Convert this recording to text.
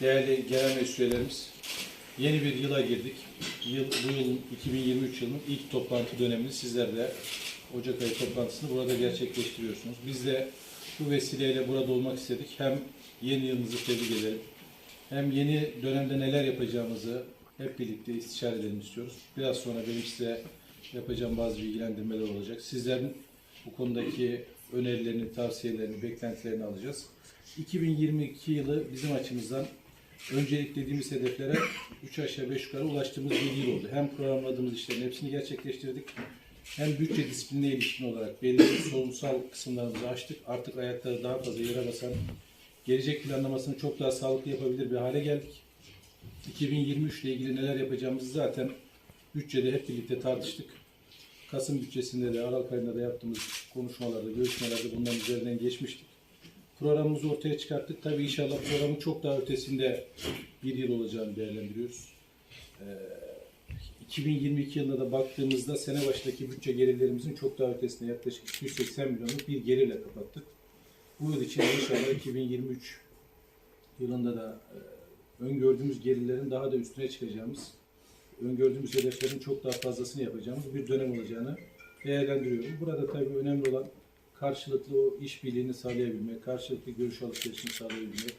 Değerli genel meclis üyelerimiz, yeni bir yıla girdik. Yıl, bu yılın 2023 yılının ilk toplantı dönemini sizler de Ocak ayı toplantısını burada gerçekleştiriyorsunuz. Biz de bu vesileyle burada olmak istedik. Hem yeni yılımızı tebrik edelim, hem yeni dönemde neler yapacağımızı hep birlikte istişare edelim istiyoruz. Biraz sonra benim size yapacağım bazı bilgilendirmeler olacak. Sizlerin bu konudaki önerilerini, tavsiyelerini, beklentilerini alacağız. 2022 yılı bizim açımızdan önceliklediğimiz hedeflere 3 aşağı 5 yukarı ulaştığımız bir yıl oldu. Hem programladığımız işlerin hepsini gerçekleştirdik. Hem bütçe disiplinine ilişkin olarak belirli sorumsal kısımlarımızı açtık. Artık ayakları daha fazla yere basan, gelecek planlamasını çok daha sağlıklı yapabilir bir hale geldik. 2023 ile ilgili neler yapacağımızı zaten bütçede hep birlikte tartıştık. Kasım bütçesinde de Aralık ayında da yaptığımız konuşmalarda, görüşmelerde bunların üzerinden geçmiştik. Programımızı ortaya çıkarttık. Tabii inşallah programın çok daha ötesinde bir yıl olacağını değerlendiriyoruz. Ee, 2022 yılında da baktığımızda sene başındaki bütçe gelirlerimizin çok daha ötesinde yaklaşık 280 milyonluk bir gelirle kapattık. Bu yıl için inşallah 2023 yılında da e, öngördüğümüz gelirlerin daha da üstüne çıkacağımız, öngördüğümüz hedeflerin çok daha fazlasını yapacağımız bir dönem olacağını değerlendiriyorum. Burada tabii önemli olan karşılıklı o işbirliğini sağlayabilmek, karşılıklı görüş alışverişini sağlayabilmek,